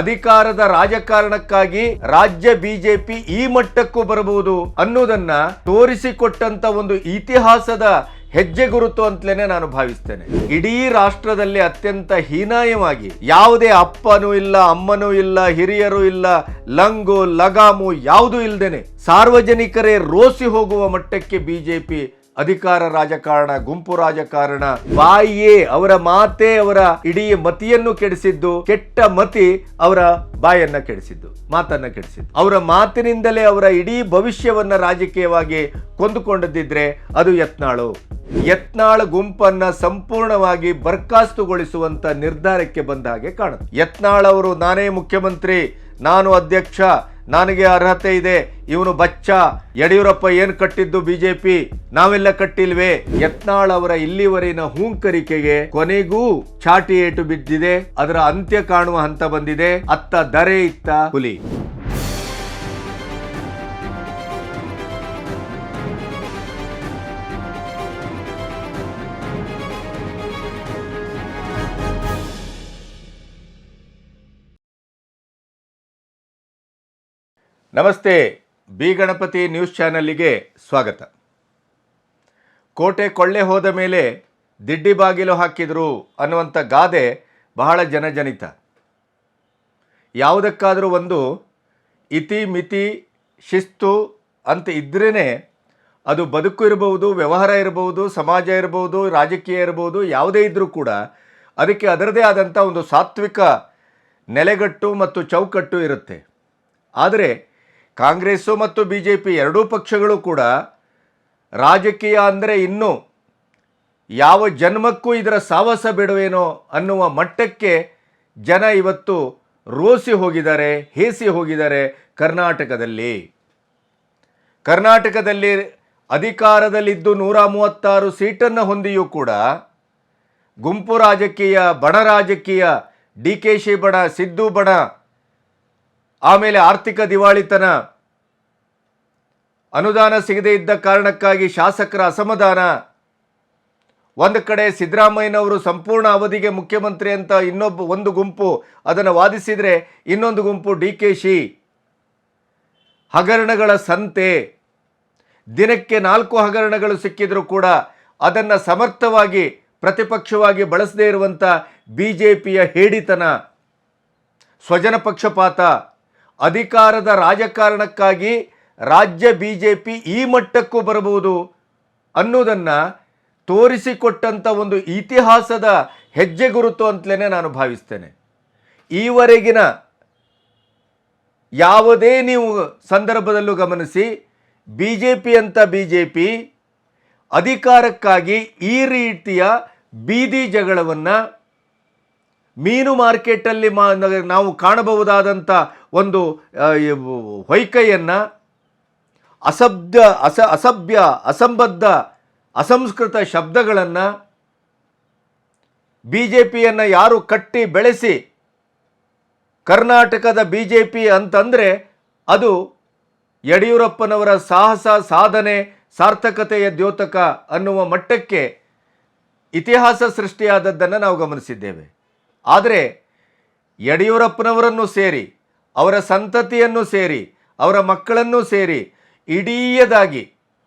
ಅಧಿಕಾರದ ರಾಜಕಾರಣಕ್ಕಾಗಿ ರಾಜ್ಯ ಬಿಜೆಪಿ ಈ ಮಟ್ಟಕ್ಕೂ ಬರಬಹುದು ಅನ್ನೋದನ್ನ ತೋರಿಸಿಕೊಟ್ಟಂತ ಒಂದು ಇತಿಹಾಸದ ಹೆಜ್ಜೆ ಗುರುತು ಅಂತಲೇ ನಾನು ಭಾವಿಸ್ತೇನೆ. ಇಡೀ ರಾಷ್ಟ್ರದಲ್ಲಿ ಅತ್ಯಂತ ಹೀನಾಯವಾಗಿ ಯಾವುದೇ ಅಪ್ಪನೂ ಇಲ್ಲ, ಅಮ್ಮನೂ ಇಲ್ಲ, ಹಿರಿಯರು ಇಲ್ಲ, ಲಂಗು, ಲಗಾಮು ಯಾವುದೂ ಇಲ್ಲದೇನೆ ಸಾರ್ವಜನಿಕರೇ ರೋಸಿ ಹೋಗುವ ಮಟ್ಟಕ್ಕೆ ಬಿಜೆಪಿ ಅಧಿಕಾರ ರಾಜಕಾರಣ, ಗುಂಪು ರಾಜಕಾರಣ, ಬಾಯಿಯೇ ಅವರ ಮಾತೇ ಅವರ ಇಡೀ ಮತಿಯನ್ನು ಕೆಡಿಸಿದ್ದು, ಕೆಟ್ಟ ಮತಿ ಅವರ ಬಾಯನ್ನ ಕೆಡಿಸಿದ್ದು, ಮಾತನ್ನ ಕೆಡಿಸಿದ್ದು. ಅವರ ಮಾತಿನಿಂದಲೇ ಅವರ ಇಡೀ ಭವಿಷ್ಯವನ್ನ ರಾಜಕೀಯವಾಗಿ ಕೊಂದುಕೊಂಡದಿದ್ರೆ ಅದು ಯತ್ನಾಳು. ಯತ್ನಾಳ ಗುಂಪನ್ನ ಸಂಪೂರ್ಣವಾಗಿ ಬರ್ಖಾಸ್ತುಗೊಳಿಸುವಂತ ನಿರ್ಧಾರಕ್ಕೆ ಬಂದ ಹಾಗೆ ಕಾಣುತ್ತೆ. ಯತ್ನಾಳ್ ಅವರು, ನಾನೇ ಮುಖ್ಯಮಂತ್ರಿ, ನಾನು ಅಧ್ಯಕ್ಷ ನನಗೆ ಅರ್ಹತೆ ಇದೆ. ಇವನು ಬಚ್ಚ. ಯಡಿಯೂರಪ್ಪ ಏನ್ ಕಟ್ಟಿದ್ದು ಬಿಜೆಪಿ? ನಾವೆಲ್ಲ ಕಟ್ಟಿಲ್ವೇ? ಯತ್ನಾಳ್ ಅವರ ಇಲ್ಲಿವರೆಗಿನ ಹೂಂಕರಿಕೆಗೆ ಕೊನೆಗೂ ಚಾಟಿ ಏಟು ಬಿದ್ದಿದೆ. ಅದರ ಅಂತ್ಯ ಕಾಣುವ ಹಂತ ಬಂದಿದೆ. ಅತ್ತ ದರೆ ಇತ್ತ ಹುಲಿ. ನಮಸ್ತೆ, ಬಿ ಗಣಪತಿ ನ್ಯೂಸ್ ಚಾನಲ್ಲಿಗೆ ಸ್ವಾಗತ. ಕೋಟೆ ಕೊಳ್ಳೆ ಹೋದ ಮೇಲೆ ದಿಡ್ಡಿ ಬಾಗಿಲು ಹಾಕಿದರು ಅನ್ನುವಂಥ ಗಾದೆ ಬಹಳ ಜನಜನಿತ. ಯಾವುದಕ್ಕಾದರೂ ಒಂದು ಇತಿ ಮಿತಿ ಶಿಸ್ತು ಅಂತ ಇದ್ರೇ ಅದು ಬದುಕು ಇರಬಹುದು, ವ್ಯವಹಾರ ಇರಬಹುದು, ಸಮಾಜ ಇರಬಹುದು, ರಾಜಕೀಯ ಇರಬಹುದು, ಯಾವುದೇ ಇದ್ದರೂ ಕೂಡ ಅದಕ್ಕೆ ಅದರದೇ ಆದಂಥ ಒಂದು ಸಾತ್ವಿಕ ನೆಲೆಗಟ್ಟು ಮತ್ತು ಚೌಕಟ್ಟು ಇರುತ್ತೆ. ಆದರೆ ಕಾಂಗ್ರೆಸ್ಸು ಮತ್ತು ಬಿ ಜೆ ಪಿ ಎರಡೂ ಪಕ್ಷಗಳು ಕೂಡ ರಾಜಕೀಯ ಅಂದರೆ ಇನ್ನೂ ಯಾವ ಜನ್ಮಕ್ಕೂ ಇದರ ಸಾಹಸ ಬಿಡುವೇನೋ ಅನ್ನುವ ಮಟ್ಟಕ್ಕೆ ಜನ ಇವತ್ತು ರೋಸಿ ಹೋಗಿದ್ದಾರೆ, ಹೇಸಿ ಹೋಗಿದ್ದಾರೆ ಕರ್ನಾಟಕದಲ್ಲಿ. ಕರ್ನಾಟಕದಲ್ಲಿ ಅಧಿಕಾರದಲ್ಲಿದ್ದು ನೂರ ಮೂವತ್ತಾರು ಸೀಟನ್ನು ಹೊಂದಿಯೂ ಕೂಡ ಗುಂಪು ರಾಜಕೀಯ ಬಣ ರಾಜಕೀಯ, ಡಿ ಕೆ ಶಿ ಬಣ ಸಿದ್ದು ಬಣ ಆಮೇಲೆ ಆರ್ಥಿಕ ದಿವಾಳಿತನ. ಅನುದಾನ ಸಿಗದೇ ಇದ್ದ ಕಾರಣಕ್ಕಾಗಿ ಶಾಸಕರ ಅಸಮಾಧಾನ. ಒಂದು ಕಡೆ ಸಿದ್ದರಾಮಯ್ಯನವರು ಸಂಪೂರ್ಣ ಅವಧಿಗೆ ಮುಖ್ಯಮಂತ್ರಿ ಅಂತ ಇನ್ನೊಬ್ಬ ಒಂದು ಗುಂಪು ಅದನ್ನು ವಾದಿಸಿದರೆ ಇನ್ನೊಂದು ಗುಂಪು ಡಿ ಕೆ ಶಿ. ಹಗರಣಗಳ ಸಂತೆ. ದಿನಕ್ಕೆ ನಾಲ್ಕು ಹಗರಣಗಳು ಸಿಕ್ಕಿದರೂ ಕೂಡ ಅದನ್ನು ಸಮರ್ಥವಾಗಿ ಪ್ರತಿಪಕ್ಷವಾಗಿ ಬಳಸದೇ ಇರುವಂಥ ಬಿ ಜೆ ಪಿಯ ಹೇಡಿತನ. ಸ್ವಜನ ಪಕ್ಷಪಾತ. ಅಧಿಕಾರದ ರಾಜಕಾರಣಕ್ಕಾಗಿ ರಾಜ್ಯ ಬಿ ಜೆ ಪಿ ಈ ಮಟ್ಟಕ್ಕೂ ಬರಬಹುದು ಅನ್ನೋದನ್ನು ತೋರಿಸಿಕೊಟ್ಟಂಥ ಒಂದು ಇತಿಹಾಸದ ಹೆಜ್ಜೆ ಗುರುತು ಅಂತಲೇ ನಾನು ಭಾವಿಸ್ತೇನೆ. ಈವರೆಗಿನ ಯಾವುದೇ ನೀವು ಸಂದರ್ಭದಲ್ಲೂ ಗಮನಿಸಿ ಬಿ ಜೆ ಪಿ ಅಂತ ಬಿ ಜೆ ಪಿ ಅಧಿಕಾರಕ್ಕಾಗಿ ಈ ರೀತಿಯ ಬೀದಿ ಜಗಳವನ್ನು ಮೀನು ಮಾರ್ಕೆಟಲ್ಲಿ ಮಾ ನಾವು ಕಾಣಬಹುದಾದಂಥ ಒಂದು ಹೊಯ್ಕೈಯನ್ನು ಅಸಭ್ಯ ಅಸ, ಅಸಭ್ಯ, ಅಸಂಬದ್ಧ, ಅಸಂಸ್ಕೃತ ಶಬ್ದಗಳನ್ನು ಬಿ ಜೆ ಪಿಯನ್ನು ಯಾರು ಕಟ್ಟಿ ಬೆಳೆಸಿ ಕರ್ನಾಟಕದ ಬಿ ಜೆ ಪಿ ಅಂತಂದರೆ ಅದು ಯಡಿಯೂರಪ್ಪನವರ ಸಾಹಸ, ಸಾಧನೆ, ಸಾರ್ಥಕತೆಯ ದ್ಯೋತಕ ಅನ್ನುವ ಮಟ್ಟಕ್ಕೆ ಇತಿಹಾಸ ಸೃಷ್ಟಿಯಾದದ್ದನ್ನು ನಾವು ಗಮನಿಸಿದ್ದೇವೆ. ಆದರೆ ಯಡಿಯೂರಪ್ಪನವರನ್ನು ಸೇರಿ, ಅವರ ಸಂತತಿಯನ್ನು ಸೇರಿ, ಅವರ ಮಕ್ಕಳನ್ನು ಸೇರಿ, ಇಡೀಯದಾಗಿ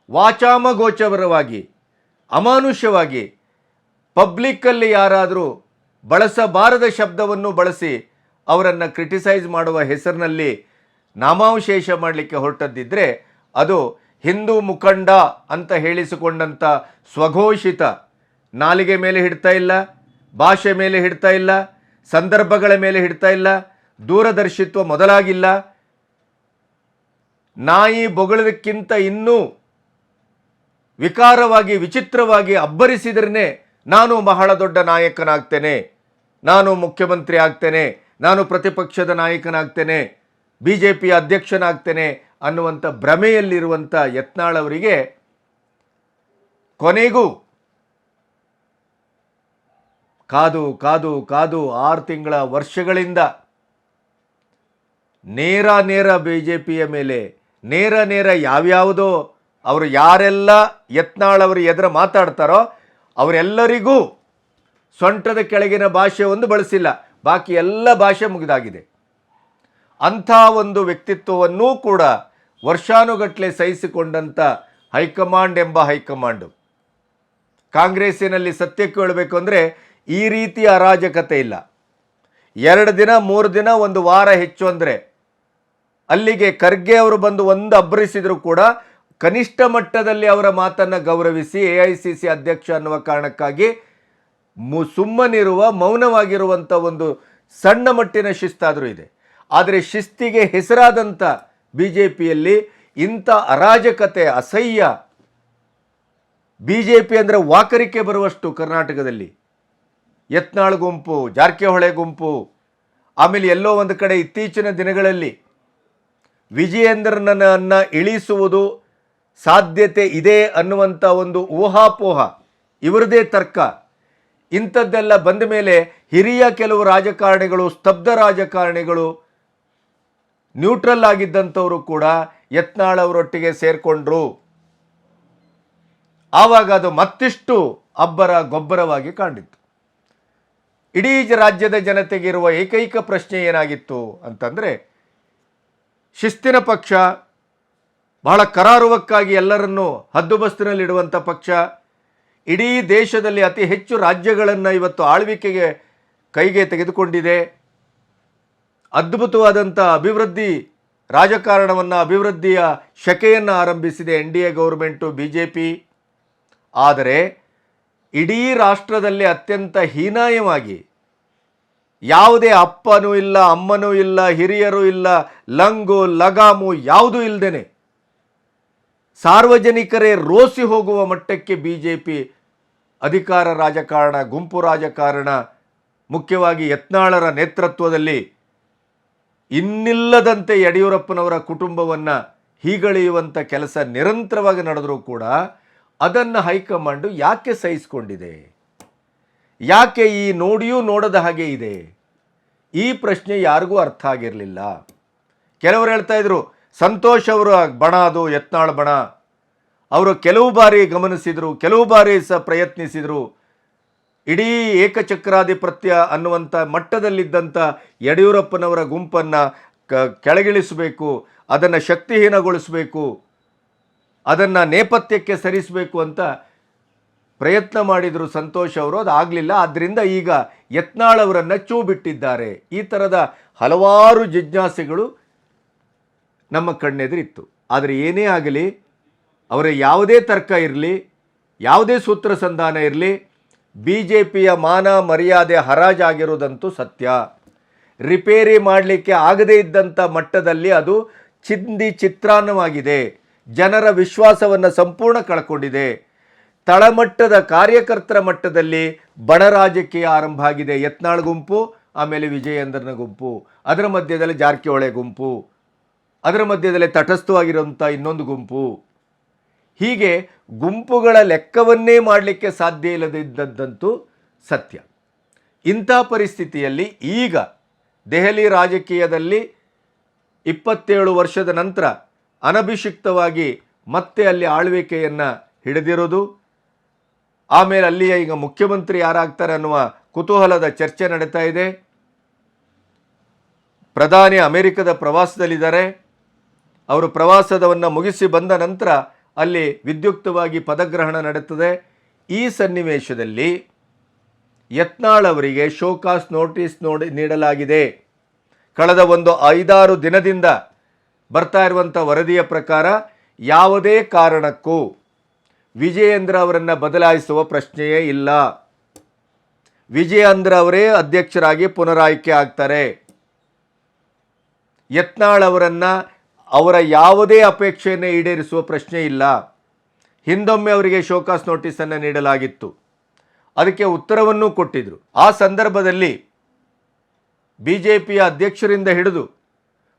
ವಾಚಾಮಗೋಚರವಾಗಿ, ಅಮಾನುಷ್ಯವಾಗಿ ಪಬ್ಲಿಕ್ಕಲ್ಲಿ ಯಾರಾದರೂ ಬಳಸಬಾರದ ಶಬ್ದವನ್ನು ಬಳಸಿ ಅವರನ್ನು ಕ್ರಿಟಿಸೈಸ್ ಮಾಡುವ ಹೆಸರಿನಲ್ಲಿ ನಾಮಾವಶೇಷ ಮಾಡಲಿಕ್ಕೆ ಹೊರಟದ್ದಿದ್ದರೆ ಅದು ಹಿಂದೂ ಮುಖಂಡ ಅಂತ ಹೇಳಿಸಿಕೊಂಡಂಥ ಸ್ವಘೋಷಿತ ನಾಲಿಗೆ ಮೇಲೆ ಹಿಡ್ತಾ ಇಲ್ಲ. ಭಾಷೆ ಮೇಲೆ ಹಿಡ್ತಾ ಇಲ್ಲ, ಸಂದರ್ಭಗಳ ಮೇಲೆ ಹಿಡ್ತಾ ಇಲ್ಲ, ದೂರದರ್ಶಿತ್ವ ಮೊದಲಾಗಿಲ್ಲ. ನಾಯಿ ಬೊಗಳದಕ್ಕಿಂತ ಇನ್ನೂ ವಿಕಾರವಾಗಿ, ವಿಚಿತ್ರವಾಗಿ ಅಬ್ಬರಿಸಿದ್ರೇ ನಾನು ಬಹಳ ದೊಡ್ಡ ನಾಯಕನಾಗ್ತೇನೆ. ನಾನು ಮುಖ್ಯಮಂತ್ರಿ ಆಗ್ತೇನೆ. ನಾನು ಪ್ರತಿಪಕ್ಷದ ನಾಯಕನಾಗ್ತೇನೆ. ಬಿ ಜೆ ಪಿ ಅಧ್ಯಕ್ಷನಾಗ್ತೇನೆ ಅನ್ನುವಂಥ ಭ್ರಮೆಯಲ್ಲಿರುವಂಥ ಯತ್ನಾಳ್ ಅವರಿಗೆ ಕೊನೆಗೂ ಕಾದು ಕಾದು ಕಾದು ಆರು ತಿಂಗಳ ವರ್ಷಗಳಿಂದ ನೇರ ನೇರ ಬಿ ಜೆ ಪಿಯ ಮೇಲೆ, ನೇರ ನೇರ ಯಾವ್ಯಾವುದೋ ಅವರು ಯಾರೆಲ್ಲ ಯತ್ನಾಳ್ ಅವರು ಎದುರು ಮಾತಾಡ್ತಾರೋ ಅವರೆಲ್ಲರಿಗೂ ಸೊಂಟದ ಕೆಳಗಿನ ಭಾಷೆ ಒಂದು ಬಳಸಿಲ್ಲ. ಬಾಕಿ ಎಲ್ಲ ಭಾಷೆ ಮುಗಿದಾಗಿದೆ. ಅಂಥ ಒಂದು ವ್ಯಕ್ತಿತ್ವವನ್ನೂ ಕೂಡ ವರ್ಷಾನುಗಟ್ಟಲೆ ಸಹಿಸಿಕೊಂಡಂಥ ಹೈಕಮಾಂಡ್ ಎಂಬ ಹೈಕಮಾಂಡು. ಕಾಂಗ್ರೆಸ್ಸಿನಲ್ಲಿ ಸತ್ಯಕ್ಕೆ ಹೇಳಬೇಕು ಅಂದರೆ ಈ ರೀತಿ ಅರಾಜಕತೆ ಇಲ್ಲ. ಎರಡು ದಿನ, ಮೂರು ದಿನ, ಒಂದು ವಾರ ಹೆಚ್ಚು ಅಂದರೆ ಅಲ್ಲಿಗೆ ಖರ್ಗೆ ಅವರು ಬಂದು ಒಂದು ಅಬ್ಬರಿಸಿದ್ರು ಕೂಡ ಕನಿಷ್ಠ ಮಟ್ಟದಲ್ಲಿ ಅವರ ಮಾತನ್ನು ಗೌರವಿಸಿ ಎ ಐ ಸಿ ಸಿ ಅಧ್ಯಕ್ಷ ಅನ್ನುವ ಕಾರಣಕ್ಕಾಗಿ ಮು ಸುಮ್ಮನಿರುವ ಮೌನವಾಗಿರುವಂಥ ಒಂದು ಸಣ್ಣ ಮಟ್ಟಿನ ಶಿಸ್ತಾದರೂ ಇದೆ. ಆದರೆ ಶಿಸ್ತಿಗೆ ಹೆಸರಾದಂಥ ಬಿ ಜೆ ಪಿಯಲ್ಲಿ ಇಂಥ ಅರಾಜಕತೆ, ಅಸಹ್ಯ ಬಿ ಜೆ ಪಿ ಅಂದರೆ ವಾಕರಿಕೆ ಬರುವಷ್ಟು ಕರ್ನಾಟಕದಲ್ಲಿ ಯತ್ನಾಳ್ ಗುಂಪು, ಜಾರಕಿಹೊಳೆ ಗುಂಪು, ಆಮೇಲೆ ಎಲ್ಲೋ ಒಂದು ಕಡೆ ಇತ್ತೀಚಿನ ದಿನಗಳಲ್ಲಿ ವಿಜಯೇಂದ್ರನನ್ನು ಇಳಿಸುವುದು ಸಾಧ್ಯತೆ ಇದೆ ಅನ್ನುವಂಥ ಒಂದು ಊಹಾಪೋಹ, ಇವರದೇ ತರ್ಕ. ಇಂಥದ್ದೆಲ್ಲ ಬಂದ ಮೇಲೆ ಹಿರಿಯ ಕೆಲವು ರಾಜಕಾರಣಿಗಳು, ಸ್ತಬ್ಧ ರಾಜಕಾರಣಿಗಳು, ನ್ಯೂಟ್ರಲ್ ಆಗಿದ್ದಂಥವರು ಕೂಡ ಯತ್ನಾಳ್ ಅವರೊಟ್ಟಿಗೆ ಸೇರಿಕೊಂಡ್ರು. ಆವಾಗ ಅದು ಮತ್ತಿಷ್ಟು ಅಬ್ಬರ ಗೊಬ್ಬರವಾಗಿ ಕಂಡಿತ್ತು ಇಡೀ ರಾಜ್ಯದ ಜನತೆಗೆ ಇರುವ ಏಕೈಕ ಪ್ರಶ್ನೆ ಏನಾಗಿತ್ತು ಅಂತಂದರೆ, ಶಿಸ್ತಿನ ಪಕ್ಷ, ಬಹಳ ಕರಾರುವಕ್ಕಾಗಿ ಎಲ್ಲರನ್ನೂ ಹದ್ದುಬಸ್ತಿನಲ್ಲಿಡುವಂಥ ಪಕ್ಷ, ಇಡೀ ದೇಶದಲ್ಲಿ ಅತಿ ಹೆಚ್ಚು ರಾಜ್ಯಗಳನ್ನು ಇವತ್ತು ಆಳ್ವಿಕೆಗೆ ಕೈಗೆ ತೆಗೆದುಕೊಂಡಿದೆ. ಅದ್ಭುತವಾದಂಥ ಅಭಿವೃದ್ಧಿ, ರಾಜಕಾರಣವನ್ನು, ಅಭಿವೃದ್ಧಿಯ ಶಕೆಯನ್ನು ಆರಂಭಿಸಿದೆ N D A government, B J P. ಆದರೆ, ಇಡೀ ರಾಷ್ಟ್ರದಲ್ಲಿ ಅತ್ಯಂತ ಹೀನಾಯವಾಗಿ ಯಾವುದೇ ಅಪ್ಪನೂ ಇಲ್ಲ, ಅಮ್ಮನೂ ಇಲ್ಲ, ಹಿರಿಯರು ಇಲ್ಲ, ಲಂಗು, ಲಗಾಮು ಯಾವುದೂ ಇಲ್ಲದೇನೆ ಸಾರ್ವಜನಿಕರೇ ರೋಸಿ ಹೋಗುವ ಮಟ್ಟಕ್ಕೆ ಬಿ ಜೆ ಪಿ ಅಧಿಕಾರ ರಾಜಕಾರಣ, ಗುಂಪು ರಾಜಕಾರಣ, ಮುಖ್ಯವಾಗಿ ಯತ್ನಾಳರ ನೇತೃತ್ವದಲ್ಲಿ ಇನ್ನಿಲ್ಲದಂತೆ ಯಡಿಯೂರಪ್ಪನವರ ಕುಟುಂಬವನ್ನು ಹೀಗಳೆಯುವಂಥ ಕೆಲಸ ನಿರಂತರವಾಗಿ ನಡೆದರೂ ಕೂಡ ಅದನ್ನು ಹೈಕಮಾಂಡು ಯಾಕೆ ಸಹಿಸಿಕೊಂಡಿದೆ? ಯಾಕೆ ಈ ನೋಡಿಯೂ ನೋಡದ ಹಾಗೆ ಇದೆ? ಈ ಪ್ರಶ್ನೆ ಯಾರಿಗೂ ಅರ್ಥ ಆಗಿರಲಿಲ್ಲ. ಕೆಲವರು ಹೇಳ್ತಾ ಇದ್ರು, ಸಂತೋಷ್ ಅವರು ಬಣ ಅದು, ಯತ್ನಾಳ್ ಬಣ. ಅವರು ಕೆಲವು ಬಾರಿ ಗಮನಿಸಿದರು, ಕೆಲವು ಬಾರಿ ಸಹ ಪ್ರಯತ್ನಿಸಿದರು. ಇಡೀ ಏಕಚಕ್ರಾಧಿಪತ್ಯ ಅನ್ನುವಂಥ ಮಟ್ಟದಲ್ಲಿದ್ದಂಥ ಯಡಿಯೂರಪ್ಪನವರ ಗುಂಪನ್ನು ಕ, ಕೆಳಗಿಳಿಸಬೇಕು, ಅದನ್ನು ಶಕ್ತಿಹೀನಗೊಳಿಸಬೇಕು, ಅದನ್ನು ನೇಪಥ್ಯಕ್ಕೆ ಸರಿಸಬೇಕು ಅಂತ ಪ್ರಯತ್ನ ಮಾಡಿದರು ಸಂತೋಷ್ ಅವರು ಅದು ಆಗಲಿಲ್ಲ ಆದ್ದರಿಂದ ಈಗ ಯತ್ನಾಳ್ ಅವರನ್ನು ಚೂ ಬಿಟ್ಟಿದ್ದಾರೆ ಈ ಥರದ ಹಲವಾರು ಜಿಜ್ಞಾಸೆಗಳು ನಮ್ಮ ಕಣ್ಣೆದುರಿತ್ತು. ಆದರೆ ಏನೇ ಆಗಲಿ, ಅವರ ಯಾವುದೇ ತರ್ಕ ಇರಲಿ, ಯಾವುದೇ ಸೂತ್ರ ಸಂಧಾನ ಇರಲಿ ಬಿ ಜೆ ಪಿಯ ಮಾನ ಮರ್ಯಾದೆ ಹರಾಜಾಗಿರುವುದಂತೂ ಸತ್ಯ. ರಿಪೇರಿ ಮಾಡಲಿಕ್ಕೆ ಆಗದೇ ಇದ್ದಂಥ ಮಟ್ಟದಲ್ಲಿ ಅದು ಚಿಂದಿ ಚಿತ್ರಾನ್ನವಾಗಿದೆ. ಜನರ ವಿಶ್ವಾಸವನ್ನು ಸಂಪೂರ್ಣ ಕಳ್ಕೊಂಡಿದೆ. ತಳಮಟ್ಟದ ಕಾರ್ಯಕರ್ತರ ಮಟ್ಟದಲ್ಲಿ ಬಣ ರಾಜಕೀಯ ಆರಂಭ ಆಗಿದೆ. ಯತ್ನಾಳ್ ಗುಂಪು, ಆಮೇಲೆ ವಿಜಯೇಂದ್ರನ ಗುಂಪು, ಅದರ ಮಧ್ಯದಲ್ಲಿ ಜಾರಕಿಹೊಳೆ ಗುಂಪು, ಅದರ ಮಧ್ಯದಲ್ಲಿ ತಟಸ್ಥವಾಗಿರುವಂಥ ಇನ್ನೊಂದು ಗುಂಪು. ಹೀಗೆ ಗುಂಪುಗಳ ಲೆಕ್ಕವನ್ನೇ ಮಾಡಲಿಕ್ಕೆ ಸಾಧ್ಯ ಇಲ್ಲದಿದ್ದಂತೂ ಸತ್ಯ. ಇಂಥ ಪರಿಸ್ಥಿತಿಯಲ್ಲಿ ಈಗ ದೆಹಲಿ ರಾಜಕೀಯದಲ್ಲಿ ಇಪ್ಪತ್ತೇಳು ವರ್ಷದ ನಂತರ ಅನಭಿಷಿಕ್ತವಾಗಿ ಮತ್ತೆ ಅಲ್ಲಿ ಆಳ್ವಿಕೆಯನ್ನು ಹಿಡಿದಿರೋದು ಆಮೇಲೆ ಅಲ್ಲಿಯ ಈಗ ಮುಖ್ಯಮಂತ್ರಿ ಯಾರಾಗ್ತಾರೆ ಅನ್ನುವ ಕುತೂಹಲದ ಚರ್ಚೆ ನಡೀತಾ ಇದೆ. ಪ್ರಧಾನಿ ಅಮೆರಿಕದ ಪ್ರವಾಸದಲ್ಲಿದ್ದಾರೆ. ಅವರು ಪ್ರವಾಸದವನ್ನು ಮುಗಿಸಿ ಬಂದ ನಂತರ ಅಲ್ಲಿ ವಿದ್ಯುಕ್ತವಾಗಿ ಪದಗ್ರಹಣ ನಡೆಯುತ್ತದೆ ಈ ಸನ್ನಿವೇಶದಲ್ಲಿ ಯತ್ನಾಳ್ ಅವರಿಗೆ ಶೋಕಾಸ್ ನೋಟಿಸ್ ನೋಡಿ ನೀಡಲಾಗಿದೆ. ಕಳೆದ ಒಂದು ಐದಾರು ದಿನದಿಂದ ಬರ್ತಾ ಇರುವಂಥ ವರದಿಯ ಪ್ರಕಾರ ಯಾವುದೇ ಕಾರಣಕ್ಕೂ ವಿಜಯೇಂದ್ರ ಅವರನ್ನು ಬದಲಾಯಿಸುವ ಪ್ರಶ್ನೆಯೇ ಇಲ್ಲ. ವಿಜಯೇಂದ್ರ ಅವರೇ ಅಧ್ಯಕ್ಷರಾಗಿ ಪುನರಾಯ್ಕೆ ಆಗ್ತಾರೆ. ಯತ್ನಾಳ್ ಅವರನ್ನು ಅವರ ಯಾವುದೇ ಅಪೇಕ್ಷೆಯನ್ನು ಈಡೇರಿಸುವ ಪ್ರಶ್ನೆ ಇಲ್ಲ. ಹಿಂದೊಮ್ಮೆ ಅವರಿಗೆ ಶೋಕಾಸ್ ನೋಟಿಸನ್ನು ನೀಡಲಾಗಿತ್ತು. ಅದಕ್ಕೆ ಉತ್ತರವನ್ನೂ ಕೊಟ್ಟಿದ್ದರು ಆ ಸಂದರ್ಭದಲ್ಲಿ ಬಿ ಜೆ ಪಿಯ ಅಧ್ಯಕ್ಷರಿಂದ ಹಿಡಿದು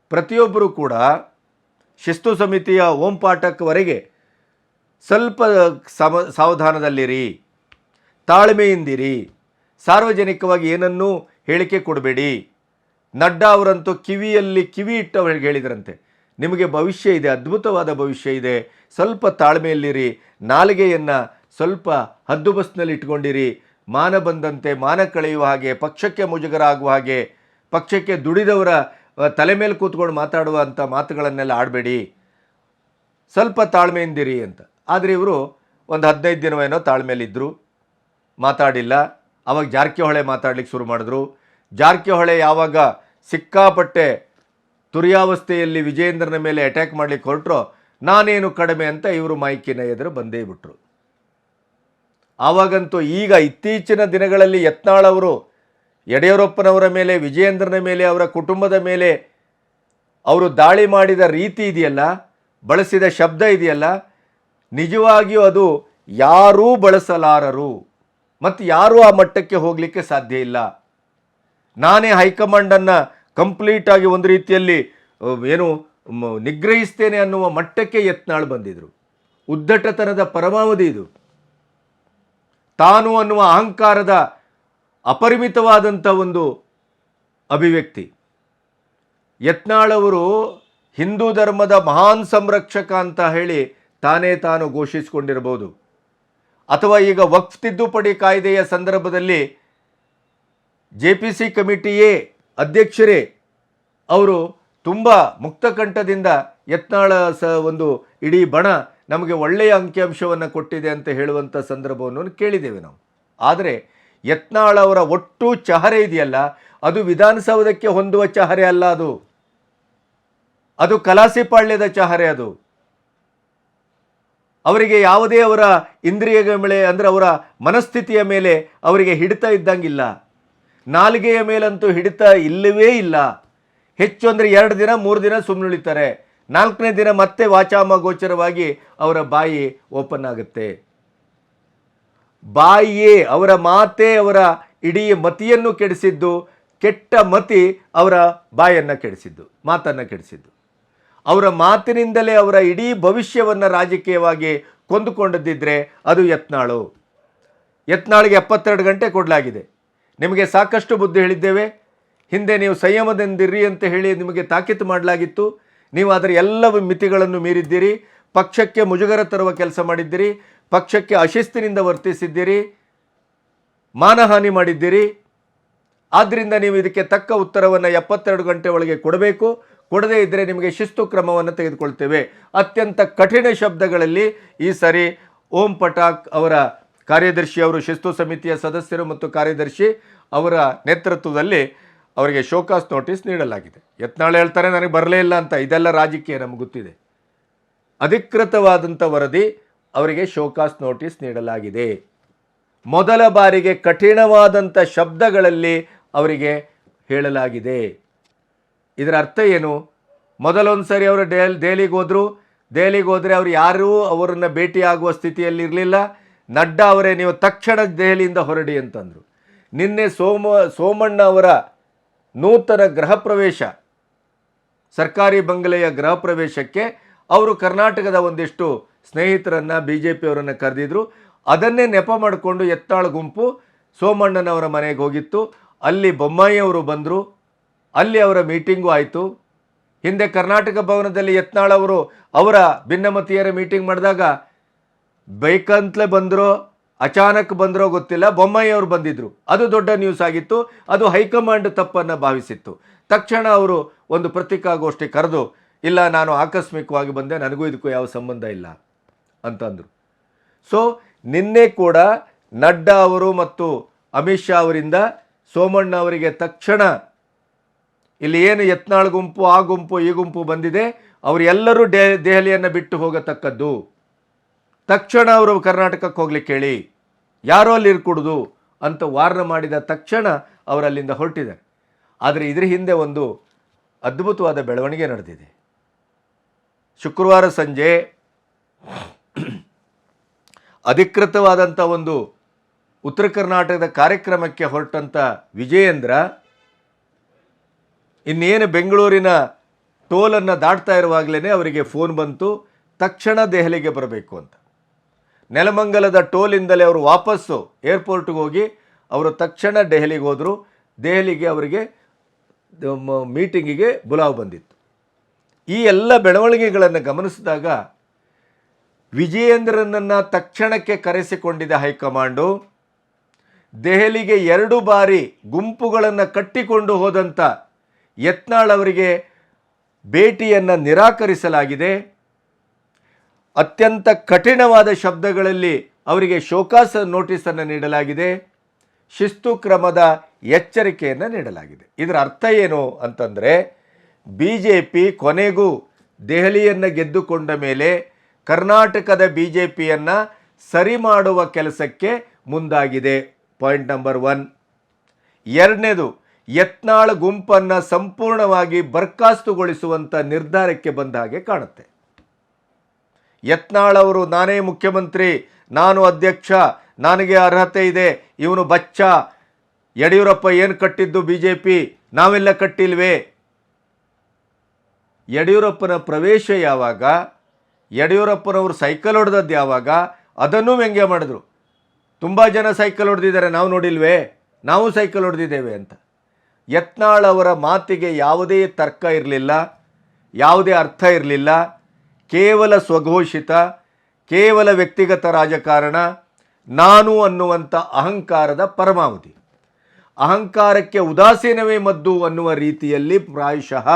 ಪ್ರತಿಯೊಬ್ಬರೂ ಕೂಡ ಶಿಸ್ತು ಸಮಿತಿಯ ಓಂ ಪಾಠಕ್ವರೆಗೆ ಸ್ವಲ್ಪ ಸಮ, ಸಾವಧಾನದಲ್ಲಿರಿ. ತಾಳ್ಮೆಯಿಂದಿರಿ. ಸಾರ್ವಜನಿಕವಾಗಿ ಏನನ್ನೂ ಹೇಳಿಕೆ ಕೊಡಬೇಡಿ. ನಡ್ಡಾ ಅವರಂತೂ ಕಿವಿಯಲ್ಲಿ ಕಿವಿ ಇಟ್ಟವರಿಗೆ ಹೇಳಿದ್ರಂತೆ. ನಿಮಗೆ ಭವಿಷ್ಯ ಇದೆ, ಅದ್ಭುತವಾದ ಭವಿಷ್ಯ ಇದೆ. ಸ್ವಲ್ಪ ತಾಳ್ಮೆಯಲ್ಲಿರಿ. ನಾಲಿಗೆಯನ್ನು ಸ್ವಲ್ಪ ಹದ್ದುಬಸ್ನಲ್ಲಿ ಇಟ್ಕೊಂಡಿರಿ. ಮಾನ ಬಂದಂತೆ, ಮಾನ ಕಳೆಯುವ ಹಾಗೆ, ಪಕ್ಷಕ್ಕೆ ಮುಜುಗರ ಆಗುವ ಹಾಗೆ, ಪಕ್ಷಕ್ಕೆ ದುಡಿದವರ ತಲೆ ಮೇಲೆ ಕೂತ್ಕೊಂಡು ಮಾತಾಡುವಂಥ ಮಾತುಗಳನ್ನೆಲ್ಲ ಆಡಬೇಡಿ. ಸ್ವಲ್ಪ ತಾಳ್ಮೆಯಿಂದಿರಿ ಅಂತ. ಆದರೆ ಇವರು ಒಂದು ಹದಿನೈದು ದಿನವೇನೋ ತಾಳ್ಮೇಲಿದ್ದರು ಮಾತಾಡಿಲ್ಲ. ಅವಾಗ ಜಾರಕಿಹೊಳೆ ಮಾತಾಡ್ಲಿಕ್ಕೆ ಶುರು ಮಾಡಿದ್ರು. ಜಾರಕಿಹೊಳೆ ಯಾವಾಗ ಸಿಕ್ಕಾಪಟ್ಟೆ ತುರ್ಯಾವಸ್ಥೆಯಲ್ಲಿ ವಿಜೇಂದ್ರನ ಮೇಲೆ ಅಟ್ಯಾಕ್ ಮಾಡ್ಲಿಕ್ಕೆ ಹೊರಟ್ರೋ, ನಾನೇನು ಕಡಿಮೆ ಅಂತ ಇವರು ಮೈಕಿನ ಎದುರು ಬಂದೇ ಬಿಟ್ರು. ಆವಾಗಂತೂ ಈಗ ಇತ್ತೀಚಿನ ದಿನಗಳಲ್ಲಿ ಯತ್ನಾಳ್ ಅವರು, ಯಡಿಯೂರಪ್ಪನವರ ಮೇಲೆ, ವಿಜಯೇಂದ್ರನ ಮೇಲೆ, ಅವರ ಕುಟುಂಬದ ಮೇಲೆ, ಅವರು ದಾಳಿ ಮಾಡಿದ ರೀತಿ ಇದೆಯಲ್ಲ? ಬಳಸಿದ ಶಬ್ದ ಇದೆಯಲ್ಲ? ನಿಜವಾಗಿಯೂ ಅದು ಯಾರೂ ಬಳಸಲಾರರು. ಮತ್ತು ಯಾರೂ ಆ ಮಟ್ಟಕ್ಕೆ ಹೋಗಲಿಕ್ಕೆ ಸಾಧ್ಯ ಇಲ್ಲ. ನಾನೇ ಹೈಕಮಾಂಡನ್ನು ಕಂಪ್ಲೀಟಾಗಿ ಒಂದು ರೀತಿಯಲ್ಲಿ, ಏನು ನಿಗ್ರಹಿಸ್ತೇನೆ ಅನ್ನುವ ಮಟ್ಟಕ್ಕೆ ಯತ್ನಾಳು ಬಂದಿದ್ರು. ಉದ್ದಟತನದ ಪರಮಾವಧಿ ಇದು. ತಾನು ಅನ್ನುವ ಅಹಂಕಾರದ ಅಪರಿಮಿತವಾದಂಥ ಒಂದು ಅಭಿವ್ಯಕ್ತಿ. ಯತ್ನಾಳವರು ಹಿಂದೂ ಧರ್ಮದ ಮಹಾನ್ ಸಂರಕ್ಷಕ ಅಂತ ಹೇಳಿ ತಾನೇ ತಾನು ಘೋಷಿಸಿಕೊಂಡಿರಬಹುದು. ಅಥವಾ ಈಗ ವಕ್ಫ್ ತಿದ್ದುಪಡಿ ಕಾಯ್ದೆಯ ಸಂದರ್ಭದಲ್ಲಿ ಜೆ ಪಿ ಸಿ ಕಮಿಟಿಯೇ ಅಧ್ಯಕ್ಷರೇ, ಅವರು ತುಂಬ ಮುಕ್ತಕಂಠದಿಂದ ಯತ್ನಾಳ ಸ ಒಂದು ಇಡೀ ಬಣ ನಮಗೆ ಒಳ್ಳೆಯ ಅಂಕಿಅಂಶವನ್ನು ಕೊಟ್ಟಿದೆ ಅಂತ ಹೇಳುವಂಥ ಸಂದರ್ಭವನ್ನು ಕೇಳಿದ್ದೇವೆ ನಾವು. ಆದರೆ ಯತ್ನಾಳ ಅವರ ಒಟ್ಟು ಚಹರೆ ಇದೆಯಲ್ಲ, ಅದು ವಿಧಾನಸೌಧಕ್ಕೆ ಹೊಂದುವ ಚಹರೆ ಅಲ್ಲ ಅದು. ಅದು ಕಲಾಸಿಪಾಳ್ಯದ ಚಹರೆ ಅದು. ಅವರಿಗೆ ಯಾವುದೇ ಅವರ ಇಂದ್ರಿಯಗಳ ಮೇಲೆ, ಅಂದರೆ ಅವರ ಮನಸ್ಥಿತಿಯ ಮೇಲೆ ಅವರಿಗೆ ಹಿಡಿತ ಇದ್ದಂಗಿಲ್ಲ. ನಾಲಿಗೆಯ ಮೇಲಂತೂ ಹಿಡಿತ ಇಲ್ಲವೇ ಇಲ್ಲ. ಹೆಚ್ಚು ಅಂದರೆ ಎರಡು ದಿನ, ಮೂರು ದಿನ ಸುಮ್ಮನುಳಿತಾರೆ ನಾಲ್ಕನೇ ದಿನ ಮತ್ತೆ ವಾಚಾಮ ಗೋಚರವಾಗಿ ಅವರ ಬಾಯಿ ಓಪನ್ ಆಗುತ್ತೆ. ಬಾಯಿಯೇ ಅವರ ಮಾತೇ ಅವರ ಇಡೀ ಮತಿಯನ್ನು ಕೆಡಿಸಿದ್ದು, ಕೆಟ್ಟ ಮತಿ ಅವರ ಬಾಯನ್ನು ಕೆಡಿಸಿದ್ದು, ಮಾತನ್ನು ಕೆಡಿಸಿದ್ದು. ಅವರ ಮಾತಿನಿಂದಲೇ ಅವರ ಇಡೀ ಭವಿಷ್ಯವನ್ನು ರಾಜಕೀಯವಾಗಿ ಕೊಂದುಕೊಂಡದ್ದಿದ್ರೆ ಅದು ಯತ್ನಾಳು. ಯತ್ನಾಳಿಗೆ ಎಪ್ಪತ್ತೆರಡು ಗಂಟೆ ಕೊಡಲಾಗಿದೆ. ನಿಮಗೆ ಸಾಕಷ್ಟು ಬುದ್ಧಿ ಹೇಳಿದ್ದೇವೆ. ಹಿಂದೆ ನೀವು ಸಂಯಮದಿಂದಿರಿ ಅಂತ ಹೇಳಿ ನಿಮಗೆ ತಾಕೀತು ಮಾಡಲಾಗಿತ್ತು. ನೀವು ಅದರ ಎಲ್ಲ ಮಿತಿಗಳನ್ನು ಮೀರಿದ್ದೀರಿ. ಪಕ್ಷಕ್ಕೆ ಮುಜುಗರ ತರುವ ಕೆಲಸ ಮಾಡಿದ್ದೀರಿ. ಪಕ್ಷಕ್ಕೆ ಅಶಿಸ್ತಿನಿಂದ ವರ್ತಿಸಿದ್ದೀರಿ. ಮಾನಹಾನಿ ಮಾಡಿದ್ದೀರಿ. ಆದ್ದರಿಂದ ನೀವು ಇದಕ್ಕೆ ತಕ್ಕ ಉತ್ತರವನ್ನು ಎಪ್ಪತ್ತೆರಡು ಗಂಟೆ ಒಳಗೆ ಕೊಡಬೇಕು. ಕೊಡದೇ ಇದ್ದರೆ ನಿಮಗೆ ಶಿಸ್ತು ಕ್ರಮವನ್ನು ತೆಗೆದುಕೊಳ್ತೇವೆ. ಅತ್ಯಂತ ಕಠಿಣ ಶಬ್ದಗಳಲ್ಲಿ ಈ ಸರಿ ಓಂ ಪಟಾಕ್ ಅವರ ಕಾರ್ಯದರ್ಶಿ ಅವರು, ಶಿಸ್ತು ಸಮಿತಿಯ ಸದಸ್ಯರು ಮತ್ತು ಕಾರ್ಯದರ್ಶಿ ಅವರ ನೇತೃತ್ವದಲ್ಲಿ ಅವರಿಗೆ ಶೋಕಾಸ್ ನೋಟಿಸ್ ನೀಡಲಾಗಿದೆ. ಯತ್ನಾಳ್ ಹೇಳ್ತಾರೆ, ನನಗೆ ಬರಲೇ ಇಲ್ಲ ಅಂತ. ಇದೆಲ್ಲ ರಾಜಕೀಯ ನಮ್ಗೆ ಗೊತ್ತಿದೆ. ಅಧಿಕೃತವಾದಂಥ ವರದಿ ಅವರಿಗೆ ಶೋಕಾಸ್ ನೋಟಿಸ್ ನೀಡಲಾಗಿದೆ. ಮೊದಲ ಬಾರಿಗೆ ಕಠಿಣವಾದಂಥ ಶಬ್ದಗಳಲ್ಲಿ ಅವರಿಗೆ ಹೇಳಲಾಗಿದೆ. ಇದರ ಅರ್ಥ ಏನು? ಮೊದಲೊಂದು ಸರಿ ಅವರು ಡೇಲ್, ದೆಹಲಿಗೆ ಹೋದರು. ದೆಹಲಿಗೆ ಹೋದರೆ ಅವರು ಯಾರೂ ಅವರನ್ನು ಭೇಟಿಯಾಗುವ ಸ್ಥಿತಿಯಲ್ಲಿ ಇರಲಿಲ್ಲ ನಡ್ಡಾ ಅವರೇ, ನೀವು ತಕ್ಷಣ ದೆಹಲಿಯಿಂದ ಹೊರಡಿ ಅಂತಂದರು. ನಿನ್ನೆ ಸೋಮ, ಸೋಮಣ್ಣ ಅವರ ನೂತನ ಗೃಹ ಪ್ರವೇಶ, ಸರ್ಕಾರಿ ಬಂಗಲೆಯ ಗೃಹ ಪ್ರವೇಶಕ್ಕೆ ಅವರು ಕರ್ನಾಟಕದ ಒಂದಿಷ್ಟು ಸ್ನೇಹಿತರನ್ನು ಬಿ ಜೆ ಪಿಯವರನ್ನು ಕರೆದಿದ್ರು. ಅದನ್ನೇ ನೆಪ ಮಾಡಿಕೊಂಡು ಎತ್ತಾಳ ಗುಂಪು ಸೋಮಣ್ಣನವರ ಮನೆಗೆ ಹೋಗಿತ್ತು. ಅಲ್ಲಿ ಬೊಮ್ಮಾಯಿಯವರು ಬಂದರು. ಅಲ್ಲಿ ಅವರ ಮೀಟಿಂಗು ಆಯಿತು. ಹಿಂದೆ ಕರ್ನಾಟಕ ಭವನದಲ್ಲಿ ಯತ್ನಾಳ್ ಅವರು ಅವರ ಭಿನ್ನಮತೀಯರ ಮೀಟಿಂಗ್ ಮಾಡಿದಾಗ ಬೈಕಂತಲೇ ಬಂದರೋ, ಅಚಾನಕ್ ಬಂದರೋ ಗೊತ್ತಿಲ್ಲ, ಬೊಮ್ಮಾಯಿ ಅವರು ಬಂದಿದ್ರು. ಅದು ದೊಡ್ಡ ನ್ಯೂಸ್ ಆಗಿತ್ತು. ಅದು ಹೈಕಮಾಂಡ್ ತಪ್ಪನ್ನು ಭಾವಿಸಿತ್ತು. ತಕ್ಷಣ ಅವರು ಒಂದು ಪತ್ರಿಕಾಗೋಷ್ಠಿ ಕರೆದು, ಇಲ್ಲ, ನಾನು ಆಕಸ್ಮಿಕವಾಗಿ ಬಂದೆ, ನನಗೂ ಇದಕ್ಕೂ ಯಾವ ಸಂಬಂಧ ಇಲ್ಲ ಅಂತಂದರು. ಸೊ ನಿನ್ನೆ ಕೂಡ ನಡ್ಡಾ ಅವರು ಮತ್ತು ಅಮಿತ್ ಶಾ ಅವರಿಂದ ಸೋಮಣ್ಣ ಅವರಿಗೆ ತಕ್ಷಣ ಇಲ್ಲಿ ಏನು ಯತ್ನಾಳ್ ಗುಂಪು, ಆ ಗುಂಪು, ಈ ಗುಂಪು ಬಂದಿದೆ. ಅವರೆಲ್ಲರೂ ಡೆ, ದೆಹಲಿಯನ್ನು ಬಿಟ್ಟು ಹೋಗತಕ್ಕದ್ದು. ತಕ್ಷಣ ಅವರು ಕರ್ನಾಟಕಕ್ಕೆ ಹೋಗ್ಲಿಕ್ಕೆ ಹೇಳಿ. ಯಾರೋ ಅಲ್ಲಿ ಇರ್ಕೂಡುದು ಅಂತ ವಾರ್ನ ಮಾಡಿದ ತಕ್ಷಣ ಅವರಲ್ಲಿಂದ ಹೊರಟಿದ್ದಾರೆ. ಆದರೆ ಇದ್ರ ಹಿಂದೆ ಒಂದು ಅದ್ಭುತವಾದ ಬೆಳವಣಿಗೆ ನಡೆದಿದೆ. ಶುಕ್ರವಾರ ಸಂಜೆ ಅಧಿಕೃತವಾದಂಥ ಒಂದು ಉತ್ತರ ಕರ್ನಾಟಕದ ಕಾರ್ಯಕ್ರಮಕ್ಕೆ ಹೊರಟಂಥ ವಿಜಯೇಂದ್ರ ಇನ್ನೇನು ಬೆಂಗಳೂರಿನ ಟೋಲನ್ನು ದಾಟ್ತಾ ಇರುವಾಗಲೇ ಅವರಿಗೆ ಫೋನ್ ಬಂತು, ತಕ್ಷಣ ದೆಹಲಿಗೆ ಬರಬೇಕು ಅಂತ. ನೆಲಮಂಗಲದ ಟೋಲಿಂದಲೇ ಅವರು ವಾಪಸ್ಸು ಏರ್ಪೋರ್ಟ್ಗೆ ಹೋಗಿ ಅವರು ತಕ್ಷಣ ದೆಹಲಿಗೆ ಹೋದರು. ದೆಹಲಿಗೆ ಅವರಿಗೆ ಮೀಟಿಂಗಿಗೆ ಬುಲಾವ್ ಬಂದಿತ್ತು. ಈ ಎಲ್ಲ ಬೆಳವಣಿಗೆಗಳನ್ನು ಗಮನಿಸಿದಾಗ ವಿಜಯೇಂದ್ರನನ್ನು ತಕ್ಷಣಕ್ಕೆ ಕರೆಸಿಕೊಂಡಿದ್ದ ಹೈಕಮಾಂಡು, ದೆಹಲಿಗೆ ಎರಡು ಬಾರಿ ಗುಂಪುಗಳನ್ನು ಕಟ್ಟಿಕೊಂಡು ಹೋದಂಥ ಯತ್ನಾಳ್ ಅವರಿಗೆ ಭೇಟಿಯನ್ನು ನಿರಾಕರಿಸಲಾಗಿದೆ. ಅತ್ಯಂತ ಕಠಿಣವಾದ ಶಬ್ದಗಳಲ್ಲಿ ಅವರಿಗೆ ಶೋಕಾಸ ನೋಟಿಸನ್ನು ನೀಡಲಾಗಿದೆ. ಶಿಸ್ತು ಕ್ರಮದ ಎಚ್ಚರಿಕೆಯನ್ನು ನೀಡಲಾಗಿದೆ. ಇದರ ಅರ್ಥ ಏನು ಅಂತಂದರೆ ಬಿ ಜೆ ಪಿ ಕೊನೆಗೂ ದೆಹಲಿಯನ್ನು ಗೆದ್ದುಕೊಂಡ ಮೇಲೆ ಕರ್ನಾಟಕದ ಬಿ ಜೆ ಪಿಯನ್ನು ಸರಿ ಮಾಡುವ ಕೆಲಸಕ್ಕೆ ಮುಂದಾಗಿದೆ. Point number one. ಎರಡನೇದು ಯತ್ನಾಳ್ ಗುಂಪನ್ನು ಸಂಪೂರ್ಣವಾಗಿ ಬರ್ಖಾಸ್ತುಗೊಳಿಸುವಂಥ ನಿರ್ಧಾರಕ್ಕೆ ಬಂದ ಹಾಗೆ ಕಾಣುತ್ತೆ. ಯತ್ನಾಳ್ ಅವರು, ನಾನೇ ಮುಖ್ಯಮಂತ್ರಿ, ನಾನು ಅಧ್ಯಕ್ಷ, ನನಗೆ ಅರ್ಹತೆ ಇದೆ, ಇವನು ಬಚ್ಚ, ಯಡಿಯೂರಪ್ಪ ಏನು ಕಟ್ಟಿದ್ದು ಬಿ ಜೆ ಪಿ ನಾವೆಲ್ಲ ಕಟ್ಟಿಲ್ವೇ? ಯಡಿಯೂರಪ್ಪನ ಪ್ರವೇಶ ಯಾವಾಗ? ಯಡಿಯೂರಪ್ಪನವರು ಸೈಕಲ್ ಹೊಡೆದದ್ದು ಯಾವಾಗ? ಅದನ್ನೂ ವ್ಯಂಗ್ಯ ಮಾಡಿದ್ರು. ತುಂಬ ಜನ ಸೈಕಲ್ ಹೊಡೆದಿದ್ದಾರೆ, ನಾವು ನೋಡಿಲ್ವೇ? ನಾವು ಸೈಕಲ್ ಹೊಡೆದಿದ್ದೇವೆ ಅಂತ. ಯತ್ನಾಳ್ ಅವರ ಮಾತಿಗೆ ಯಾವುದೇ ತರ್ಕ ಇರಲಿಲ್ಲ, ಯಾವುದೇ ಅರ್ಥ ಇರಲಿಲ್ಲ, ಕೇವಲ ಸ್ವಘೋಷಿತ, ಕೇವಲ ವ್ಯಕ್ತಿಗತ ರಾಜಕಾರಣ, ನಾನು ಅನ್ನುವಂಥ ಅಹಂಕಾರದ ಪರಮಾವಧಿ. ಅಹಂಕಾರಕ್ಕೆ ಉದಾಸೀನವೇ ಮದ್ದು ಅನ್ನುವ ರೀತಿಯಲ್ಲಿ ಪ್ರಾಯಶಃ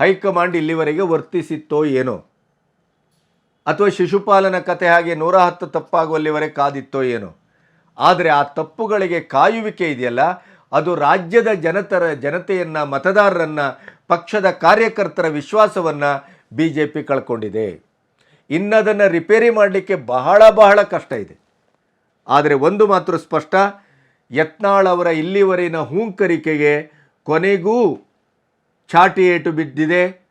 ಹೈಕಮಾಂಡ್ ಇಲ್ಲಿವರೆಗೆ ವರ್ತಿಸಿತ್ತೋ ಏನೋ, ಅಥವಾ ಶಿಶುಪಾಲನ ಕತೆ ಹಾಗೆ ನೂರ ಹತ್ತು ತಪ್ಪಾಗುವಲ್ಲಿವರೆಗೆ ಕಾದಿತ್ತೋ ಏನೋ, ಆದರೆ ಆ ತಪ್ಪುಗಳಿಗೆ ಕಾಯುವಿಕೆ ಇದೆಯಲ್ಲ ಅದು ರಾಜ್ಯದ ಜನತರ, ಜನತೆಯನ್ನು, ಮತದಾರರನ್ನು, ಪಕ್ಷದ ಕಾರ್ಯಕರ್ತರ ವಿಶ್ವಾಸವನ್ನು ಬಿ ಜೆ ಪಿ ಕಳ್ಕೊಂಡಿದೆ. ಇನ್ನದನ್ನು ರಿಪೇರಿ ಮಾಡಲಿಕ್ಕೆ ಬಹಳ ಬಹಳ ಕಷ್ಟ ಇದೆ. ಆದರೆ ಒಂದು ಮಾತ್ರ ಸ್ಪಷ್ಟ, ಯತ್ನಾಳ್ ಅವರ ಇಲ್ಲಿವರೆಗಿನ ಹೂಂಕರಿಕೆಗೆ ಕೊನೆಗೂ ಚಾಟಿ ಏಟು ಬಿದ್ದಿದೆ.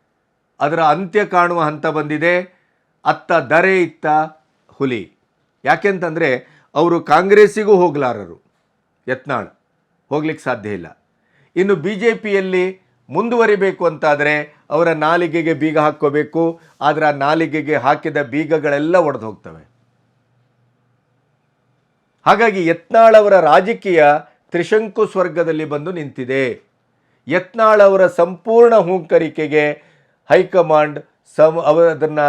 ಅದರ ಅಂತ್ಯ ಕಾಣುವ ಹಂತ ಬಂದಿದೆ. ಅತ್ತ ದರೆ ಇತ್ತ ಹುಲಿ. ಯಾಕೆಂತಂದರೆ, ಅವರು ಕಾಂಗ್ರೆಸ್ಸಿಗೂ ಹೋಗಲಾರರು, ಯತ್ನಾಳ್. ಹೋಗ್ಲಿಕ್ಕೆ ಸಾಧ್ಯ ಇಲ್ಲ. ಇನ್ನು ಬಿ ಜೆ ಪಿಯಲ್ಲಿ ಮುಂದುವರಿಬೇಕು ಅಂತಾದರೆ ಅವರ ನಾಲಿಗೆಗೆ ಬೀಗ ಹಾಕ್ಕೋಬೇಕು, ಆದರೆ ಆ ನಾಲಿಗೆಗೆ ಹಾಕಿದ ಬೀಗಗಳೆಲ್ಲ ಒಡೆದು ಹೋಗ್ತವೆ. ಹಾಗಾಗಿ ಯತ್ನಾಳ್ ಅವರ ರಾಜಕೀಯ ತ್ರಿಶಂಕು ಸ್ವರ್ಗದಲ್ಲಿ ಬಂದು ನಿಂತಿದೆ. ಯತ್ನಾಳ್ ಅವರ ಸಂಪೂರ್ಣ ಹೂಂಕರಿಕೆಗೆ ಹೈಕಮಾಂಡ್ ಸಂ ಅವರದನ್ನು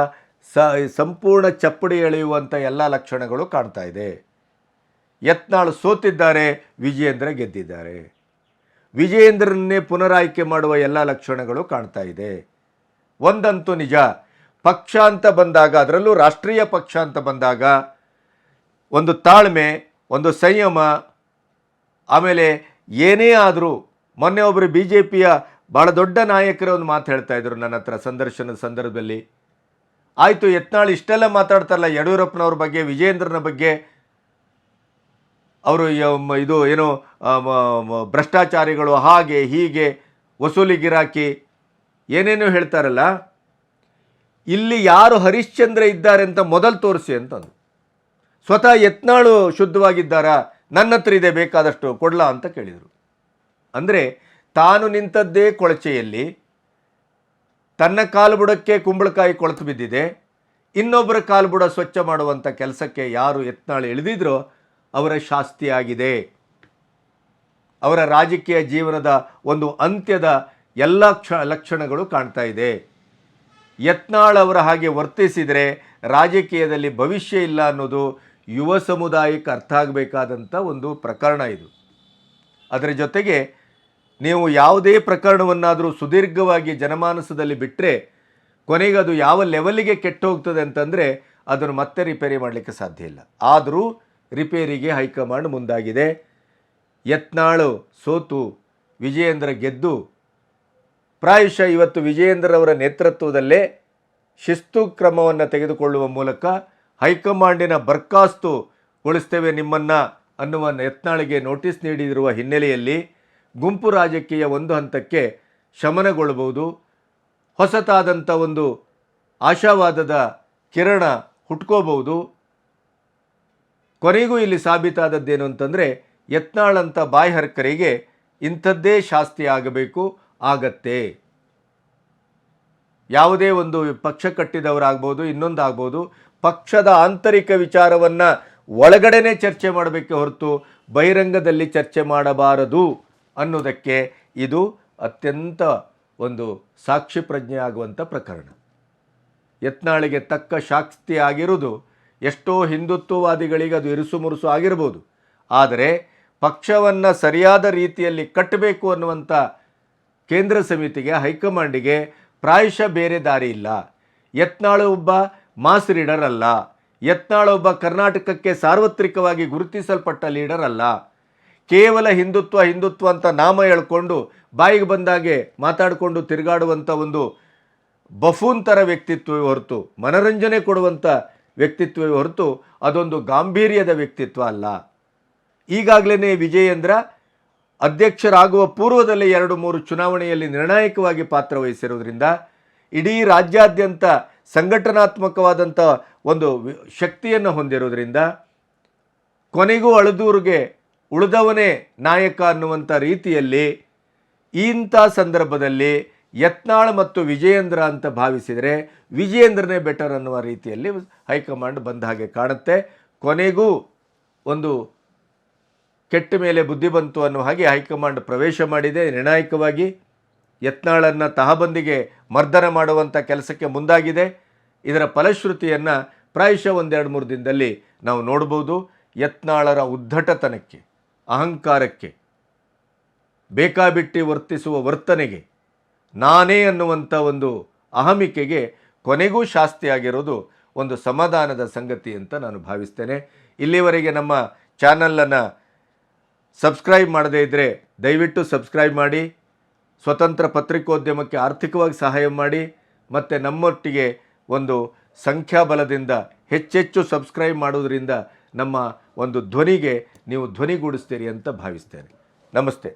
ಸಂಪೂರ್ಣ ಚಪ್ಪಡಿ ಎಳೆಯುವಂಥ ಎಲ್ಲ ಲಕ್ಷಣಗಳು ಕಾಣ್ತಾ ಇದೆ. ಯತ್ನಾಳ್ ಸೋತಿದ್ದಾರೆ, ವಿಜಯೇಂದ್ರ ಗೆದ್ದಿದ್ದಾರೆ. ವಿಜಯೇಂದ್ರನ್ನೇ ಪುನರಾಯ್ಕೆ ಮಾಡುವ ಎಲ್ಲ ಲಕ್ಷಣಗಳು ಕಾಣ್ತಾ ಇದೆ. ಒಂದಂತೂ ನಿಜ, ಪಕ್ಷ ಅಂತ ಬಂದಾಗ, ಅದರಲ್ಲೂ ರಾಷ್ಟ್ರೀಯ ಪಕ್ಷ ಅಂತ ಬಂದಾಗ, ಒಂದು ತಾಳ್ಮೆ, ಒಂದು ಸಂಯಮ, ಆಮೇಲೆ ಏನೇ ಆದರೂ, ಮೊನ್ನೆ ಒಬ್ಬರು ಬಿ ಜೆ ಪಿಯ ಭಾಳ ದೊಡ್ಡ ನಾಯಕರ ಒಂದು ಮಾತು ಹೇಳ್ತಾ ಇದ್ರು ನನ್ನ ಹತ್ರ ಸಂದರ್ಶನದ ಸಂದರ್ಭದಲ್ಲಿ. ಆಯಿತು, ಯತ್ನಾಳ್ ಇಷ್ಟೆಲ್ಲ ಮಾತಾಡ್ತಾರಲ್ಲ ಯಡಿಯೂರಪ್ಪನವ್ರ ಬಗ್ಗೆ, ವಿಜಯೇಂದ್ರನ ಬಗ್ಗೆ ಅವರು ಇದು ಏನು ಭ್ರಷ್ಟಾಚಾರಿಗಳು ಹಾಗೆ ಹೀಗೆ ವಸೂಲಿ ಗಿರಾಕಿ ಏನೇನೋ ಹೇಳ್ತಾರಲ್ಲ, ಇಲ್ಲಿ ಯಾರು ಹರಿಶ್ಚಂದ್ರ ಇದ್ದಾರೆ ಅಂತ ಮೊದಲು ತೋರಿಸಿ ಅಂತಂದು. ಸ್ವತಃ ಯತ್ನಾಳು ಶುದ್ಧವಾಗಿದ್ದಾರಾ ನನ್ನ ಹತ್ರ ಇದೆ, ಬೇಕಾದಷ್ಟು ಕೊಡಲ ಅಂತ ಕೇಳಿದರು. ಅಂದರೆ ತಾನು ನಿಂತದ್ದೇ ಕೊಳಚೆಯಲ್ಲಿ, ತನ್ನ ಕಾಲು ಬುಡಕ್ಕೆ ಕುಂಬಳಕಾಯಿ ಕೊಳತು ಬಿದ್ದಿದೆ, ಇನ್ನೊಬ್ಬರ ಕಾಲು ಬುಡ ಸ್ವಚ್ಛ ಮಾಡುವಂಥ ಕೆಲಸಕ್ಕೆ ಯಾರು ಯತ್ನಾಳು ಇಳಿದಿದ್ರೋ ಅವರ ಶಾಸ್ತಿಯಾಗಿದೆ. ಅವರ ರಾಜಕೀಯ ಜೀವನದ ಒಂದು ಅಂತ್ಯದ ಎಲ್ಲ ಕ್ಷ, ಲಕ್ಷಣಗಳು ಕಾಣ್ತಾ ಇದೆ. ಯತ್ನಾಳ್ ಅವರ ಹಾಗೆ ವರ್ತಿಸಿದರೆ ರಾಜಕೀಯದಲ್ಲಿ ಭವಿಷ್ಯ ಇಲ್ಲ ಅನ್ನೋದು ಯುವ ಸಮುದಾಯಕ್ಕೆ ಅರ್ಥ ಆಗಬೇಕಾದಂಥ ಒಂದು ಪ್ರಕರಣ ಇದು. ಅದರ ಜೊತೆಗೆ ನೀವು ಯಾವುದೇ ಪ್ರಕರಣವನ್ನಾದರೂ ಸುದೀರ್ಘವಾಗಿ ಜನಮಾನಸದಲ್ಲಿ ಬಿಟ್ಟರೆ ಕೊನೆಗೆ ಅದು ಯಾವ ಲೆವೆಲಿಗೆ ಕೆಟ್ಟು ಹೋಗ್ತದೆ ಅಂತಂದರೆ ಅದನ್ನು ಮತ್ತೆ ರಿಪೇರಿ ಮಾಡಲಿಕ್ಕೆ ಸಾಧ್ಯ ಇಲ್ಲ. ಆದರೂ ರಿಪೇರಿಗೆ ಹೈಕಮಾಂಡ್ ಮುಂದಾಗಿದೆ. ಯತ್ನಾಳು, ಸೋತು, ವಿಜಯೇಂದ್ರ ಗೆದ್ದು, ಪ್ರಾಯಶಃ ಇವತ್ತು ವಿಜಯೇಂದ್ರವರ ನೇತೃತ್ವದಲ್ಲೇ ಶಿಸ್ತು ಕ್ರಮವನ್ನು ತೆಗೆದುಕೊಳ್ಳುವ ಮೂಲಕ ಹೈಕಮಾಂಡಿನ ಬರ್ಖಾಸ್ತುಗೊಳಿಸ್ತೇವೆ ನಿಮ್ಮನ್ನು ಅನ್ನುವ ಯತ್ನಾಳಿಗೆ ನೋಟಿಸ್ ನೀಡಿರುವ ಹಿನ್ನೆಲೆಯಲ್ಲಿ ಗುಂಪು ರಾಜಕೀಯ ಒಂದು ಹಂತಕ್ಕೆ ಶಮನಗೊಳ್ಳಬಹುದು. ಹೊಸತಾದಂಥ ಒಂದು ಆಶಾವಾದದ ಕಿರಣ ಹುಟ್ಕೋಬಹುದು. ಕೊನೆಗೂ ಇಲ್ಲಿ ಸಾಬೀತಾದದ್ದೇನು ಅಂತಂದರೆ ಯತ್ನಾಳಂಥ ಬಾಯ್ಹರ್ಕರಿಗೆ ಇಂಥದ್ದೇ ಶಾಸ್ತಿ ಆಗಬೇಕು, ಆಗತ್ತೆ. ಯಾವುದೇ ಒಂದು ಪಕ್ಷ ಕಟ್ಟಿದವರಾಗ್ಬೋದು, ಇನ್ನೊಂದಾಗ್ಬೋದು, ಪಕ್ಷದ ಆಂತರಿಕ ವಿಚಾರವನ್ನು ಒಳಗಡೆನೆ ಚರ್ಚೆ ಮಾಡಬೇಕೆ ಹೊರತು ಬಹಿರಂಗದಲ್ಲಿ ಚರ್ಚೆ ಮಾಡಬಾರದು ಅನ್ನೋದಕ್ಕೆ ಇದು ಅತ್ಯಂತ ಒಂದು ಸಾಕ್ಷಿ ಪ್ರಜ್ಞೆ ಆಗುವಂಥ ಪ್ರಕರಣ. ಯತ್ನಾಳಿಗೆ ತಕ್ಕ ಶಾಸ್ತಿ ಆಗಿರುವುದು ಎಷ್ಟೋ ಹಿಂದುತ್ವವಾದಿಗಳಿಗೆ ಅದು ಇರುಸುಮುರುಸು ಆಗಿರ್ಬೋದು. ಆದರೆ ಪಕ್ಷವನ್ನು ಸರಿಯಾದ ರೀತಿಯಲ್ಲಿ ಕಟ್ಟಬೇಕು ಅನ್ನುವಂಥ ಕೇಂದ್ರ ಸಮಿತಿಗೆ, ಹೈಕಮಾಂಡಿಗೆ ಪ್ರಾಯಶಃ ಬೇರೆ ದಾರಿ ಇಲ್ಲ. ಯತ್ನಾಳು ಒಬ್ಬ ಮಾಸ್ ಲೀಡರ್ ಅಲ್ಲ. ಯತ್ನಾಳು ಒಬ್ಬ ಕರ್ನಾಟಕಕ್ಕೆ ಸಾರ್ವತ್ರಿಕವಾಗಿ ಗುರುತಿಸಲ್ಪಟ್ಟ ಲೀಡರ್ ಅಲ್ಲ. ಕೇವಲ ಹಿಂದುತ್ವ ಹಿಂದುತ್ವ ಅಂತ ನಾಮ ಹೇಳ್ಕೊಂಡು ಬಾಯಿಗೆ ಬಂದಾಗೆ ಮಾತಾಡಿಕೊಂಡು ತಿರುಗಾಡುವಂಥ ಒಂದು ಬಫೂನ್ ಥರ ವ್ಯಕ್ತಿತ್ವ ಹೊರತು ಮನರಂಜನೆ ಕೊಡುವಂಥ ವ್ಯಕ್ತಿತ್ವವೇ ಹೊರತು ಅದೊಂದು ಗಾಂಭೀರ್ಯದ ವ್ಯಕ್ತಿತ್ವ ಅಲ್ಲ. ಈಗಾಗಲೇ ವಿಜಯೇಂದ್ರ ಅಧ್ಯಕ್ಷರಾಗುವ ಪೂರ್ವದಲ್ಲೇ ಎರಡು ಮೂರು ಚುನಾವಣೆಯಲ್ಲಿ ನಿರ್ಣಾಯಕವಾಗಿ ಪಾತ್ರವಹಿಸಿರುವುದರಿಂದ ಇಡೀ ರಾಜ್ಯಾದ್ಯಂತ ಸಂಘಟನಾತ್ಮಕವಾದಂಥ ಒಂದು ಶಕ್ತಿಯನ್ನು ಹೊಂದಿರೋದ್ರಿಂದ ಕೊನೆಗೂ ಅಳದೂರಿಗೆ ಉಳಿದವನೇ ನಾಯಕ ಅನ್ನುವಂಥ ರೀತಿಯಲ್ಲಿ ಇಂಥ ಸಂದರ್ಭದಲ್ಲಿ ಯತ್ನಾಳ್ ಮತ್ತು ವಿಜಯೇಂದ್ರ ಅಂತ ಭಾವಿಸಿದರೆ ವಿಜಯೇಂದ್ರನೇ ಬೆಟರ್ ಅನ್ನುವ ರೀತಿಯಲ್ಲಿ ಹೈಕಮಾಂಡ್ ಬಂದ ಹಾಗೆ ಕಾಣುತ್ತೆ. ಕೊನೆಗೂ ಒಂದು ಕೆಟ್ಟ ಮೇಲೆ ಬುದ್ಧಿ ಬಂತು ಅನ್ನುವ ಹಾಗೆ ಹೈಕಮಾಂಡ್ ಪ್ರವೇಶ ಮಾಡಿದೆ. ನಿರ್ಣಾಯಕವಾಗಿ ಯತ್ನಾಳನ್ನು ತಹಬಂದಿಗೆ ಮರ್ದನ ಮಾಡುವಂಥ ಕೆಲಸಕ್ಕೆ ಮುಂದಾಗಿದೆ. ಇದರ ಫಲಶ್ರುತಿಯನ್ನು ಪ್ರಾಯಶಃ ಒಂದೆರಡು ಮೂರು ದಿನದಲ್ಲಿ ನಾವು ನೋಡ್ಬೋದು. ಯತ್ನಾಳರ ಉದ್ದಟತನಕ್ಕೆ ಅಹಂಕಾರಕ್ಕೆ, ಬೇಕಾಬಿಟ್ಟಿ ವರ್ತಿಸುವ ವರ್ತನೆಗೆ ನಾನೇ ಅನ್ನುವಂಥ ಒಂದು ಅಹಮಿಕೆಗೆ ಕೊನೆಗೂ ಶಾಸ್ತಿಯಾಗಿರೋದು ಒಂದು ಸಮಾಧಾನದ ಸಂಗತಿ ಅಂತ ನಾನು ಭಾವಿಸ್ತೇನೆ. ಇಲ್ಲಿವರೆಗೆ ನಮ್ಮ ಚಾನಲನ್ನು ಸಬ್ಸ್ಕ್ರೈಬ್ ಮಾಡದೇ ಇದ್ದರೆ ದಯವಿಟ್ಟು ಸಬ್ಸ್ಕ್ರೈಬ್ ಮಾಡಿ, ಸ್ವತಂತ್ರ ಪತ್ರಿಕೋದ್ಯಮಕ್ಕೆ ಆರ್ಥಿಕವಾಗಿ ಸಹಾಯ ಮಾಡಿ, ಮತ್ತು ನಮ್ಮೊಟ್ಟಿಗೆ ಒಂದು ಸಂಖ್ಯಾಬಲದಿಂದ ಹೆಚ್ಚೆಚ್ಚು ಸಬ್ಸ್ಕ್ರೈಬ್ ಮಾಡೋದರಿಂದ ನಮ್ಮ ಒಂದು ಧ್ವನಿಗೆ ನೀವು ಧ್ವನಿಗೂಡಿಸ್ತೀರಿ ಅಂತ ಭಾವಿಸ್ತೇನೆ. ನಮಸ್ತೆ.